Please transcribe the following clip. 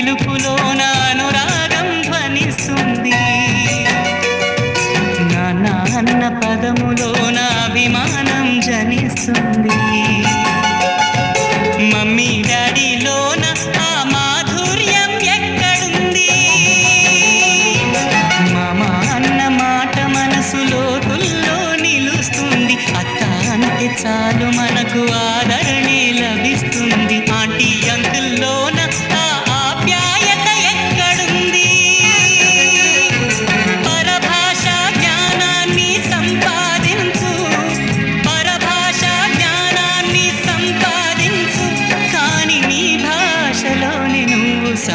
అన్న పిలుపులో అనురాగం ధ్వనిస్తుంది. నాన్న అన్న పదములో నా అభిమానం జనిస్తుంది. మమ్మీ డాడీలో ఆ మాధుర్యం ఎక్కడుంది? మామ అన్న మాట మనసులో తుల్లో నిలుస్తుంది. అత్త అంటే చాలు మనకు ఆదా